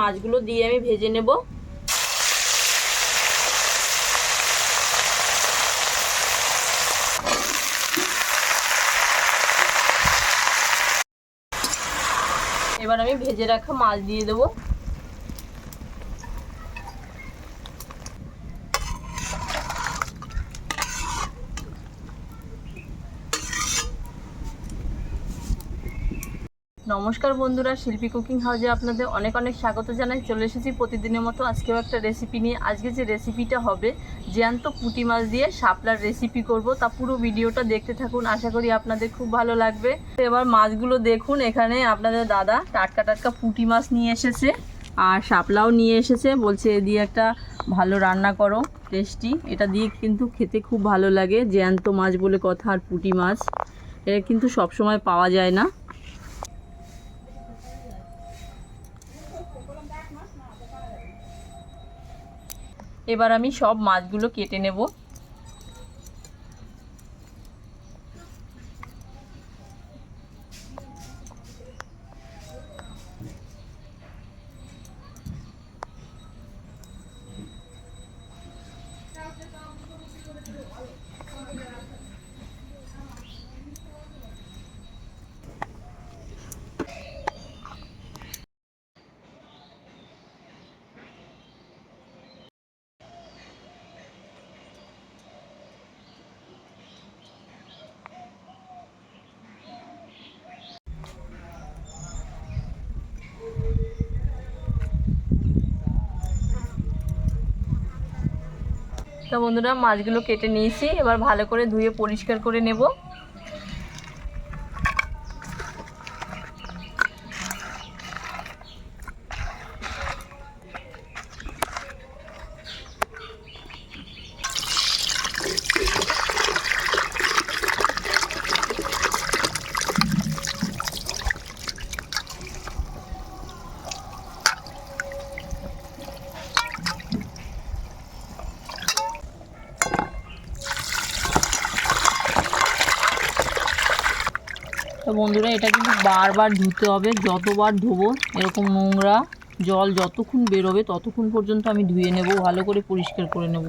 মাছগুলো দিয়ে আমি ভেজে নেব। এবার আমি ভেজে রাখা মাছ দিয়ে দেবো। নমস্কার বন্ধুরা, শিল্পী কুকিং হাউসে আপনাদের অনেক অনেক স্বাগত জানাই। চলে এসেছি প্রতিদিনের মতো আজকেও একটা রেসিপি নিয়ে। আজকে যে রেসিপিটা হবে, জ্যান্ত পুঁটি মাছ দিয়ে শাপলার রেসিপি করব। তা পুরো ভিডিওটা দেখতে থাকুন, আশা করি আপনাদের খুব ভালো লাগবে। তো এবার মাছগুলো দেখুন, এখানে আপনাদের দাদা টাটকা টাটকা পুঁটি মাছ নিয়ে এসেছে আর শাপলাও নিয়ে এসেছে। বলছে, এ দিয়ে একটা ভালো রান্না করো টেস্টি এটা দিয়ে কিন্তু খেতে খুব ভালো লাগে, জ্যান্ত মাছ বলে কথা আর পুঁটি মাছ। এটা কিন্তু সবসময় পাওয়া যায় না। এবার আমি সব মাছগুলো কেটে নেব। তো বন্ধুরা মাছগুলো কেটে নিয়েছি। এবার ভালো করে ধুয়ে পরিষ্কার করে নেব। বন্ধুরা, এটা কিন্তু বারবার ধুতে হবে, যতবার ধোবো, এরকম নোংরা জল যতক্ষণ বেরোবে ততক্ষণ পর্যন্ত আমি ধুয়ে নেব, ভালো করে পরিষ্কার করে নেব।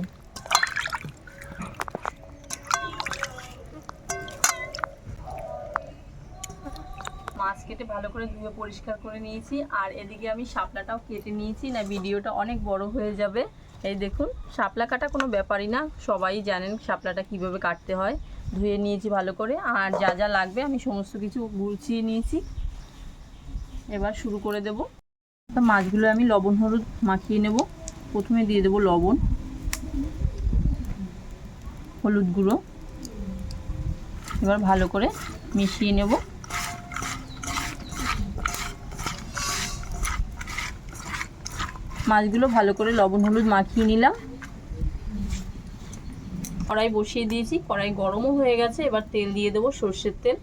মাছ কেটে ভালো করে ধুয়ে পরিষ্কার করে নিয়েছি, আর এদিকে আমি শাপলাটাও কেটে নিয়েছি, না ভিডিওটা অনেক বড় হয়ে যাবে। এই দেখুন, শাপলা কাটা কোনো ব্যাপারই না, সবাই জানেন শাপলাটা কীভাবে কাটতে হয়। ধুয়ে নিয়েছি ভালো করে। আর যা যা লাগবে আমি সমস্ত কিছু গুছিয়ে নিয়েছি। এবার শুরু করে দেব। তো মাছগুলো আমি লবণ, হলুদ মাখিয়ে নেব। প্রথমে দিয়ে দেব লবণ, হলুদ গুঁড়ো। এবার ভালো করে মিশিয়ে নেব। মাছগুলো ভালো করে লবণ, হলুদ মাখিয়ে নিলাম। কড়াই বসিয়ে দিয়েছি, কড়াই গরমও হয়ে গেছে, এবার তেল দিয়ে দেবো সর্ষের তেল।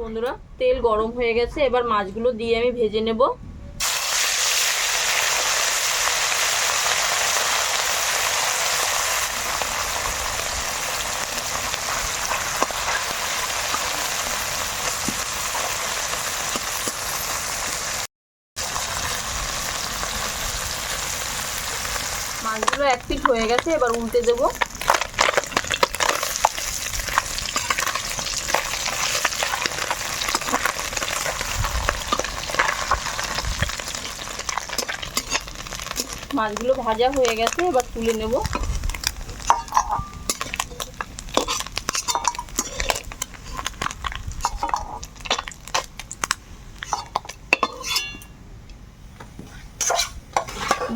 বন্ধুরা, তেল গরম হয়ে গেছে, এবার মাছগুলো দিয়ে আমি ভেজে নেব। মাছগুলো এক পিট হয়ে গেছে, এবার উল্টে দেবো। মাছগুলো ভাজা হয়ে গেছে, এবার তুলে নেব।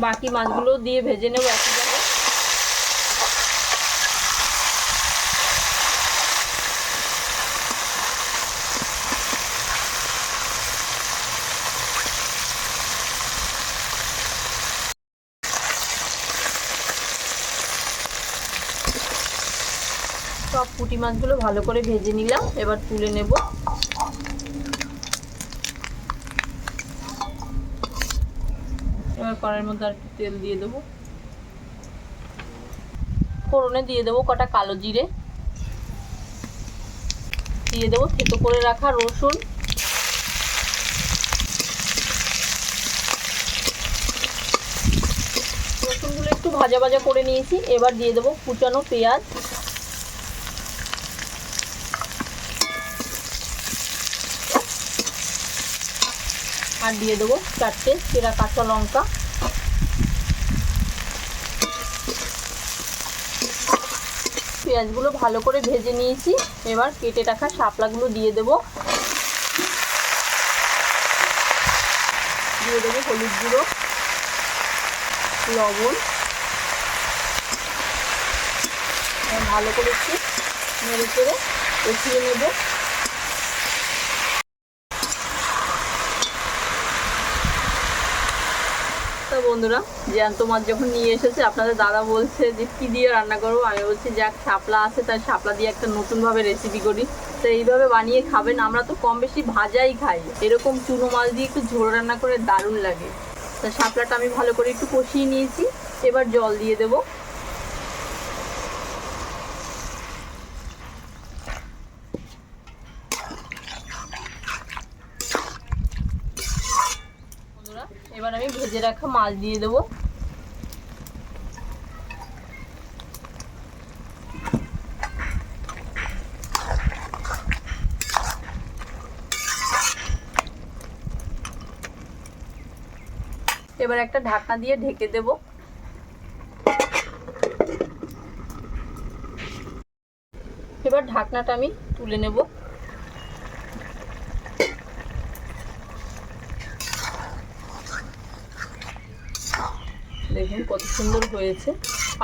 বাকি মাছগুলো দিয়ে ভেজে নেব একই সব পুঁটি মাছগুলো ভালো করে ভেজে নিলাম, এবার তুলে নেব। এবার কড়াইয়ের মধ্যে আর তেল দিয়ে দেবো। ফোড়নে দিয়ে দেবো কটা কালো জিরে। দিয়ে দেবো থেতো করে রাখা রসুন। রসুনগুলো একটু ভাজা ভাজা করে নিয়েছি। এবার দিয়ে দেবো কুচানো পেঁয়াজ। আর দিয়ে দেবো চারটে সেরা কাঁচা লঙ্কা। পেঁয়াজগুলো ভালো করে ভেজে নিয়েছি। এবার কেটে রাখা শাপলাগুলো দিয়ে দেব। দিয়ে দেবো হলুদ গুঁড়ো, লবণ। ভালো করে একটু মেরে করে কষিয়ে নেব। তো বন্ধুরা। যে তোমার যখন নিয়ে এসেছে, আপনাদের দাদা বলছে যে, কী দিয়ে রান্না করব? আমি বলছি, যাক, শাপলা আছে, তাই শাপলা দিয়ে একটা নতুনভাবে রেসিপি করি। তো এইভাবে বানিয়ে খাবেন। আমরা তো কম বেশি ভাজাই খাই। এরকম চুনো মাল দিয়ে একটু ঝোল রান্না করে দারুণ লাগে। তা শাপলাটা আমি ভালো করে একটু কষিয়ে নিয়েছি। এবার জল দিয়ে দেবো বন্ধুরা এবার আমি ভেজে রাখা মাছ দিয়ে দেবো। এবার একটা ঢাকনা দিয়ে ঢেকে দেব। এবার ঢাকনাটা আমি তুলে নেব। দেখুন কত সুন্দর হয়েছে।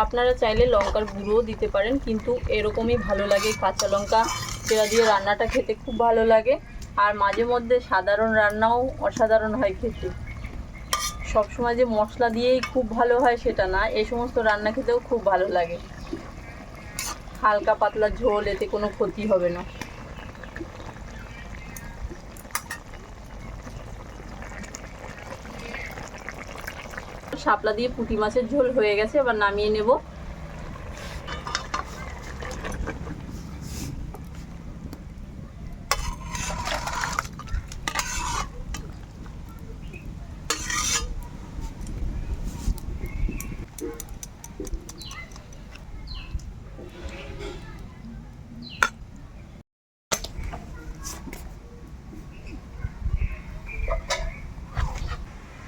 আপনারা চাইলে লঙ্কার গুঁড়োও দিতে পারেন, কিন্তু এরকমই ভালো লাগে। কাঁচা লঙ্কা চেরা দিয়ে রান্নাটা খেতে খুব ভালো লাগে। আর মাঝে মধ্যে সাধারণ রান্নাও অসাধারণ হয় খেতে। সবসময় যে মশলা দিয়েই খুব ভালো হয় সেটা না এই সমস্ত রান্না খেতেও খুব ভালো লাগে। হালকা পাতলা ঝোল, এতে কোনো ক্ষতি হবে না। শাপলা দিয়ে পুঁটি মাছের ঝোল হয়ে গেছে এবার নামিয়ে নেব।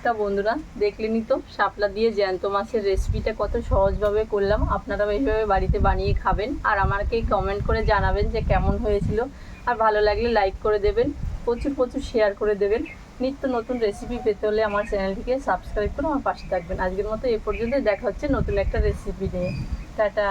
তা বন্ধুরা, দেখলেনই তো, শাপলা দিয়ে জ্যান্ত মাছের রেসিপিটা কত সহজভাবে করলাম। আপনারা এইভাবে বাড়িতে বানিয়ে খাবেন আর আমাকে কমেন্ট করে জানাবেন যে কেমন হয়েছিল। আর ভালো লাগলে লাইক করে দেবেন, প্রচুর প্রচুর শেয়ার করে দেবেন। নিত্য নতুন রেসিপি পেতে হলে আমার চ্যানেলটিকে সাবস্ক্রাইব করে আমার পাশে থাকবেন। আজকের মতো এ পর্যন্ত দেখা হচ্ছে নতুন একটা রেসিপি নিয়ে। টাটা!